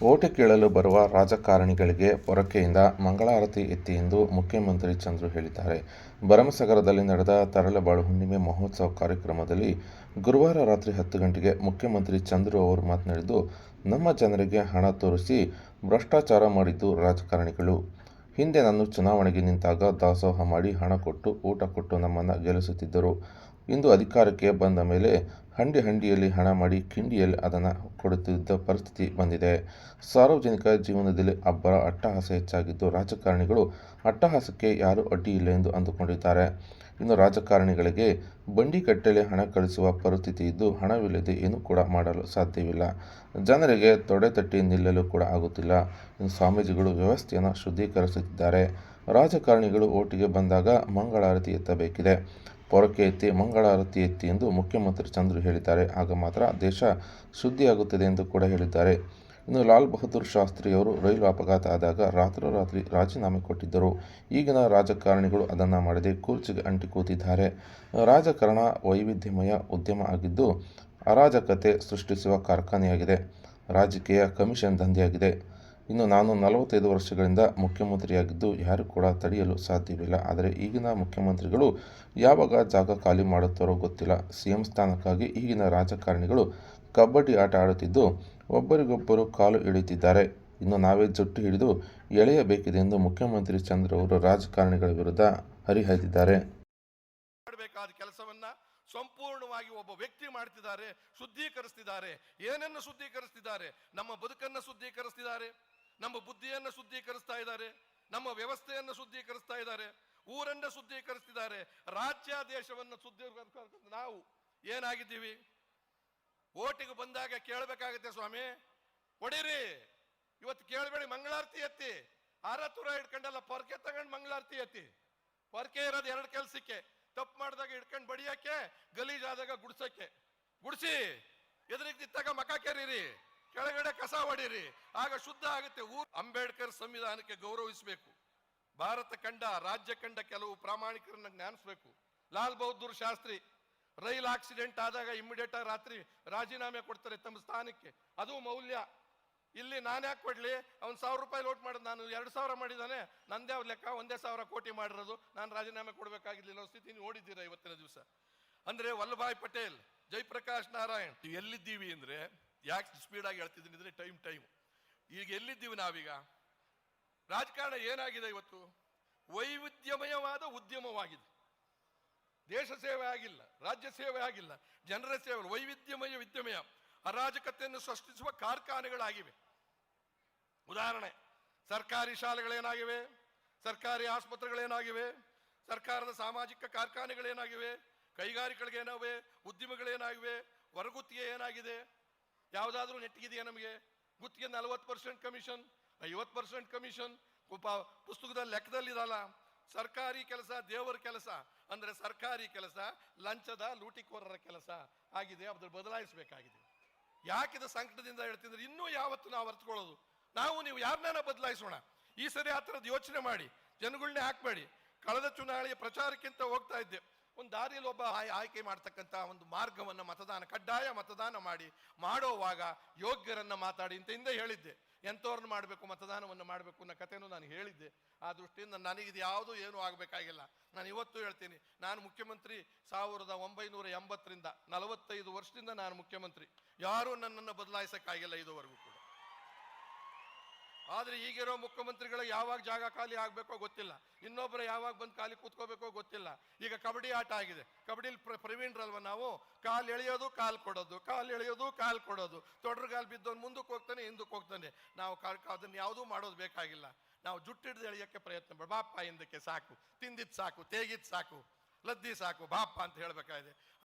Vote ಕೇಳಲು ಬರುವ ರಾಜಕಾರಣಿಗಳಿಗೆ ಪೊರಕೆಯಿಂದ ಮಂಗಳಾರತಿ ಎತ್ತಿ ಎಂದು ಮುಖ್ಯಮಂತ್ರಿ ಚಂದ್ರು ಹೇಳಿದ್ದಾರೆ. ಭರಮಸಾಗರದಲ್ಲಿ ನಡೆದ ತರಳಬಾಳು ಹುಣ್ಣಿಮೆ ಮಹೋತ್ಸವ ಕಾರ್ಯಕ್ರಮದಲ್ಲಿ ಗುರುವಾರ ರಾತ್ರಿ ಹತ್ತು ಗಂಟೆಗೆ ಮುಖ್ಯಮಂತ್ರಿ ಚಂದ್ರು ಅವರು ಮಾತನಾಡಿದ್ದು, ನಮ್ಮ ಜನರಿಗೆ ಹಣ ತೋರಿಸಿ ಭ್ರಷ್ಟಾಚಾರ ಮಾಡಿದ್ದು ರಾಜಕಾರಣಿಗಳು. ಹಿಂದೆ ನಾನು ಚುನಾವಣೆಗೆ ನಿಂತಾಗ ದಾಸೋಹ ಮಾಡಿ ಹಣ ಕೊಟ್ಟು ಊಟ ಕೊಟ್ಟು ನಮ್ಮನ್ನು ಗೆಲ್ಲಿಸುತ್ತಿದ್ದರು. ಇಂದು ಅಧಿಕಾರಕ್ಕೆ ಬಂದ ಮೇಲೆ ಹಂಡಿ ಹಂಡಿಯಲ್ಲಿ ಹಣ ಮಾಡಿ ಕಿಂಡಿಯಲ್ಲಿ ಅದನ್ನು ಕೊಡುತ್ತಿದ್ದ ಪರಿಸ್ಥಿತಿ ಬಂದಿದೆ. ಸಾರ್ವಜನಿಕ ಜೀವನದಲ್ಲಿ ಅಬ್ಬರ ಅಟ್ಟಹಾಸ ಹೆಚ್ಚಾಗಿದ್ದು, ರಾಜಕಾರಣಿಗಳು ಅಟ್ಟಹಾಸಕ್ಕೆ ಯಾರೂ ಅಡ್ಡಿ ಇಲ್ಲ ಎಂದು ಅಂದುಕೊಂಡಿದ್ದಾರೆ. ಇನ್ನು ರಾಜಕಾರಣಿಗಳಿಗೆ ಬಂಡಿ ಕಟ್ಟಲೆ ಹಣ ಕಳಿಸುವ ಪರಿಸ್ಥಿತಿ ಇದ್ದು, ಹಣವಿಲ್ಲದೆ ಏನೂ ಕೂಡ ಮಾಡಲು ಸಾಧ್ಯವಿಲ್ಲ. ಜನರಿಗೆ ತೊಡೆ ತಟ್ಟಿ ನಿಲ್ಲಲು ಕೂಡ ಆಗುತ್ತಿಲ್ಲ. ಇನ್ನು ಸ್ವಾಮೀಜಿಗಳು ವ್ಯವಸ್ಥೆಯನ್ನು ಶುದ್ಧೀಕರಿಸುತ್ತಿದ್ದಾರೆ. ರಾಜಕಾರಣಿಗಳು ಓಟಿಗೆ ಬಂದಾಗ ಮಂಗಳಾರತಿ ಎತ್ತಬೇಕಿದೆ. ಪೊರಕೆ ಎತ್ತಿ ಮಂಗಳಾರತಿ ಎತ್ತಿ ಎಂದು ಮುಖ್ಯಮಂತ್ರಿ ಚಂದ್ರು ಹೇಳಿದ್ದಾರೆ. ಆಗ ಮಾತ್ರ ದೇಶ ಶುದ್ಧಿಯಾಗುತ್ತದೆ ಎಂದು ಕೂಡ ಹೇಳಿದ್ದಾರೆ. ಇನ್ನು ಲಾಲ್ ಬಹದ್ದೂರ್ ಶಾಸ್ತ್ರಿಯವರು ರೈಲು ಅಪಘಾತ ಆದಾಗ ರಾತ್ರೋರಾತ್ರಿ ರಾಜೀನಾಮೆ ಕೊಟ್ಟಿದ್ದರು. ಈಗಿನ ರಾಜಕಾರಣಿಗಳು ಅದನ್ನು ಮಾಡದೆ ಕೂರ್ಚಿಗೆ ಅಂಟಿ ಕೂತಿದ್ದಾರೆ. ರಾಜಕಾರಣ ವೈವಿಧ್ಯಮಯ ಉದ್ಯಮ ಆಗಿದ್ದು ಅರಾಜಕತೆ ಸೃಷ್ಟಿಸುವ ಕಾರ್ಖಾನೆಯಾಗಿದೆ. ರಾಜಕೀಯ ಕಮಿಷನ್ ದಂಧೆಯಾಗಿದೆ. ಇನ್ನು ನಾನು ನಲವತ್ತೈದು ವರ್ಷಗಳಿಂದ ಮುಖ್ಯಮಂತ್ರಿಯಾಗಿದ್ದು ಯಾರು ಕೂಡ ತಡೆಯಲು ಸಾಧ್ಯವಿಲ್ಲ. ಆದರೆ ಈಗಿನ ಮುಖ್ಯಮಂತ್ರಿಗಳು ಯಾವಾಗ ಜಾಗ ಖಾಲಿ ಮಾಡುತ್ತಾರೋ ಗೊತ್ತಿಲ್ಲ. ಸಿಎಂ ಸ್ಥಾನಕ್ಕಾಗಿ ಈಗಿನ ರಾಜಕಾರಣಿಗಳು ಕಬಡ್ಡಿ ಆಟ ಆಡುತ್ತಿದ್ದು ಒಬ್ಬರಿಗೊಬ್ಬರು ಕಾಲು ಎಳೆಯುತ್ತಿದ್ದಾರೆ. ಇನ್ನು ನಾವೇ ಜುಟ್ಟು ಹಿಡಿದು ಎಳೆಯಬೇಕಿದೆ ಎಂದು ಮುಖ್ಯಮಂತ್ರಿ ಚಂದ್ರ ಅವರು ರಾಜಕಾರಣಿಗಳ ವಿರುದ್ಧ ಹರಿಹಾಯ್ದಿದ್ದಾರೆ. ಸಂಪೂರ್ಣವಾಗಿ ಒಬ್ಬ ವ್ಯಕ್ತಿ ಮಾಡ್ತಿದ್ದಾರೆ, ಶುದ್ಧೀಕರಿಸ್ತಿದ್ದಾರೆ. ಏನನ್ನು ಶುದ್ಧೀಕರಿಸ್ತಿದ್ದಾರೆ? ನಮ್ಮ ಬದುಕನ್ನು ಶುದ್ಧೀಕರಿಸ್ತಿದ್ದಾರೆ. ನಮ್ಮ ಬುದ್ಧಿಯನ್ನು ಶುದ್ಧೀಕರಿಸ್ತಾ ಇದ್ದಾರೆ, ನಮ್ಮ ವ್ಯವಸ್ಥೆಯನ್ನು ಶುದ್ಧೀಕರಿಸ್ತಾ ಇದ್ದಾರೆ, ಊರನ್ನ ಶುದ್ಧೀಕರಿಸ್ತಿದ್ದಾರೆ, ರಾಜ್ಯ ದೇಶವನ್ನು ಶುದ್ಧೀಕರಿಸ ನಾವು ಏನಾಗಿದ್ದೀವಿ? ಓಟಿಗೆ ಬಂದಾಗ ಕೇಳಬೇಕಾಗತ್ತೆ ಸ್ವಾಮಿ ಕೊಡಿರಿ ಇವತ್ತು ಕೇಳಬೇಡಿ, ಮಂಗಳಾರತಿ ಎತ್ತಿ. ಆರತುರ ಹಿಡ್ಕೊಂಡಲ್ಲ ಪೊರ್ಕೆ ತಗೊಂಡು ಮಂಗಳಾರತಿ ಎತ್ತಿ. ಪೊರ್ಕೆ ಇರೋದು ಎರಡು ಕೆಲ್ಸಕ್ಕೆ. ತಪ್ಪು ಮಾಡಿದಾಗ ಹಿಡ್ಕೊಂಡು ಬಡಿಯಕ್ಕೆ, ಗಲೀಜಾದಾಗ ಗುಡ್ಸಕ್ಕೆ. ಗುಡಿಸಿ, ಎದುರಿಗೆ ತಿತ್ತಾಗ ಮಕ ಕೆರೀರಿ. ಕೆಳಗಡೆ ಕಸ ಹೊಡೀರಿ. ಆಗ ಶುದ್ಧ ಆಗುತ್ತೆ. ಊರು ಅಂಬೇಡ್ಕರ್ ಸಂವಿಧಾನಕ್ಕೆ ಗೌರವಿಸಬೇಕು. ಭಾರತ ಕಂಡ, ರಾಜ್ಯ ಕಂಡ ಕೆಲವು ಪ್ರಾಮಾಣಿಕರನ್ನ ಜ್ಞಾನಿಸ್ಬೇಕು. ಲಾಲ್ ಬಹದ್ದೂರ್ ಶಾಸ್ತ್ರಿ, ರೈಲ್ ಆಕ್ಸಿಡೆಂಟ್ ಆದಾಗ ಇಮ್ಮಿಡಿಯೇಟ್ ಆಗಿ ರಾತ್ರಿ ರಾಜೀನಾಮೆ ಕೊಡ್ತಾರೆ ತಮ್ಮ ಸ್ಥಾನಕ್ಕೆ. ಅದು ಮೌಲ್ಯ. ಇಲ್ಲಿ ನಾನು ಯಾಕೆ ಕೊಡ್ಲಿ? ಅವ್ನು ಸಾವಿರ ರೂಪಾಯಿ ಲೋಟ್ ಮಾಡಿದ್ ನಾನು ಎರಡು ಸಾವಿರ ಮಾಡಿದ್ದಾನೆ. ನಂದೇ ಅವ್ರ ಲೆಕ್ಕ, ಒಂದೇ ಸಾವಿರ ಕೋಟಿ ಮಾಡಿರೋದು. ನಾನು ರಾಜೀನಾಮೆ ಕೊಡಬೇಕಾಗಿರ್ಲಿಲ್ಲ. ಸ್ಥಿತಿ ನೋಡಿದ್ದೀರಾ ಇವತ್ತಿನ ದಿವಸ? ಅಂದ್ರೆ ವಲ್ಲಭಾಯ್ ಪಟೇಲ್, ಜಯಪ್ರಕಾಶ್ ನಾರಾಯಣ್. ಎಲ್ಲಿದ್ದೀವಿ ಅಂದ್ರೆ ಯಾಕೆ ಸ್ಪೀಡ್ ಆಗಿ ಹೇಳ್ತಿದ್ದೀನಿ ಅಂದ್ರೆ ಟೈಮ್ ಟೈಮ್ ಈಗ ಎಲ್ಲಿದ್ದೀವಿ ನಾವೀಗ? ರಾಜಕಾರಣ ಏನಾಗಿದೆ ಇವತ್ತು? ವೈವಿಧ್ಯಮಯವಾದ ಉದ್ಯಮವಾಗಿದೆ. ದೇಶ ಸೇವೆ ಆಗಿಲ್ಲ, ರಾಜ್ಯ ಸೇವೆ ಆಗಿಲ್ಲ, ಜನರ ಸೇವೆ. ವೈವಿಧ್ಯಮಯ, ವಿದ್ಯಮಯ, ಅರಾಜಕತೆಯನ್ನು ಸೃಷ್ಟಿಸುವ ಕಾರ್ಖಾನೆಗಳಾಗಿವೆ. ಉದಾಹರಣೆ, ಸರ್ಕಾರಿ ಶಾಲೆಗಳೇನಾಗಿವೆ? ಸರ್ಕಾರಿ ಆಸ್ಪತ್ರೆಗಳೇನಾಗಿವೆ? ಸರ್ಕಾರದ ಸಾಮಾಜಿಕ ಕಾರ್ಖಾನೆಗಳೇನಾಗಿವೆ? ಕೈಗಾರಿಕೆಗಳೇನಾವೆ ಉದ್ಯಮಗಳೇನಾಗಿವೆ? ಹೊರಗುತ್ತಿಗೆ ಏನಾಗಿದೆ? ಯಾವುದಾದ್ರೂ ನೆಟ್ಟಿಗಿದೆಯಾ ನಮಗೆ? ಗುತ್ತಿಗೆ ನಲವತ್ತು ಪರ್ಸೆಂಟ್ ಕಮಿಷನ್, ಐವತ್ತು ಪರ್ಸೆಂಟ್ ಕಮಿಷನ್. ಪುಸ್ತಕದಲ್ಲಿ ಲೆಕ್ಕದಲ್ಲಿದಲ್ಲ ಸರ್ಕಾರಿ ಕೆಲಸ, ದೇವರ ಕೆಲಸ. ಅಂದ್ರೆ ಸರ್ಕಾರಿ ಕೆಲಸ, ಲಂಚದ ಲೂಟಿಕೋರರ ಕೆಲಸ ಆಗಿದೆ ಅದ್ರ ಬದಲಾಯಿಸಬೇಕಾಗಿದೆ. ಯಾಕಿದ ಸಂಕಟದಿಂದ ಹೇಳ್ತಿದ್ರೆ, ಇನ್ನೂ ಯಾವತ್ತು ನಾವು ಅರ್ಥಕೊಳ್ಳೋದು ನಾವು, ನೀವು ಯಾರನ್ನ ಬದಲಾಯಿಸೋಣ? ಈ ಸರಿ ಆ ಥರದ್ದು ಯೋಚನೆ ಮಾಡಿ ಜನಗಳನ್ನೇ ಹಾಕ್ಬೇಡಿ. ಕಳೆದ ಚುನಾವಣೆಯ ಪ್ರಚಾರಕ್ಕಿಂತ ಹೋಗ್ತಾ ಇದ್ದೆ. ಒಂದು ದಾರಿಯಲ್ಲಿ ಒಬ್ಬ ಆಯ್- ಆಯ್ಕೆ ಮಾಡ್ತಕ್ಕಂಥ ಒಂದು ಮಾರ್ಗವನ್ನ ಮತದಾನ, ಕಡ್ಡಾಯ ಮತದಾನ ಮಾಡಿ, ಮಾಡೋವಾಗ ಯೋಗ್ಯರನ್ನ ಮಾತಾಡಿ ಅಂತ ಹಿಂದೆ ಹೇಳಿದ್ದೆ. ಎಂಥವ್ರನ್ನ ಮಾಡಬೇಕು, ಮತದಾನವನ್ನು ಮಾಡಬೇಕು ಅನ್ನೋ ಕಥೆನೂ ನಾನು ಹೇಳಿದ್ದೆ. ಆ ದೃಷ್ಟಿಯಿಂದ ನನಗಿದು ಯಾವುದು ಏನೂ ಆಗಬೇಕಾಗಿಲ್ಲ. ನಾನು ಇವತ್ತು ಹೇಳ್ತೀನಿ, ನಾನು ಮುಖ್ಯಮಂತ್ರಿ ಸಾವಿರದ ಒಂಬೈನೂರ ಎಂಬತ್ತರಿಂದ ನಲವತ್ತೈದು ವರ್ಷದಿಂದ ನಾನು ಮುಖ್ಯಮಂತ್ರಿ. ಯಾರೂ ನನ್ನನ್ನು ಬದಲಾಯಿಸೋಕ್ಕಾಗಿಲ್ಲ ಇದುವರೆಗೂ ಕೂಡ. ಆದ್ರೆ ಈಗಿರೋ ಮುಖ್ಯಮಂತ್ರಿಗಳ ಯಾವಾಗ ಜಾಗ ಖಾಲಿ ಆಗ್ಬೇಕೋ ಗೊತ್ತಿಲ್ಲ. ಇನ್ನೊಬ್ಬರು ಯಾವಾಗ ಬಂದು ಖಾಲಿ ಕೂತ್ಕೋಬೇಕೋ ಗೊತ್ತಿಲ್ಲ. ಈಗ ಕಬಡ್ಡಿ ಆಟ ಆಗಿದೆ. ಕಬಡ್ಡಿಲಿ ಪ್ರ, ಪ್ರವೀಣ್ರಲ್ವ ನಾವು? ಕಾಲು ಎಳೆಯೋದು, ಕಾಲು ಕೊಡೋದು. ಕಾಲು ಎಳೆಯೋದು, ಕಾಲು ಕೊಡೋದು. ತೊಡ್ರಗಾಲು ಬಿದ್ದವನು ಮುಂದಕ್ಕೆ ಹೋಗ್ತಾನೆ, ಹಿಂದಕ್ಕೆ ಹೋಗ್ತಾನೆ. ನಾವು ಅದನ್ನ ಯಾವುದೂ ಮಾಡೋದು ಬೇಕಾಗಿಲ್ಲ. ನಾವು ಜುಟ್ಟಿಡ್ದು ಎಳೆಯೋಕ್ಕೆ ಪ್ರಯತ್ನ ಮಾಡಿ ಬಾಪ ಹಿಂದಕ್ಕೆ ಸಾಕು. ತಿಂದಿದ್ ಸಾಕು, ತೇಗಿದ್ ಸಾಕು. ಲದ್ದಿ ಸಾಕು ಬಾಪ ಅಂತ ಹೇಳ್ಬೇಕಾಗಿದೆ.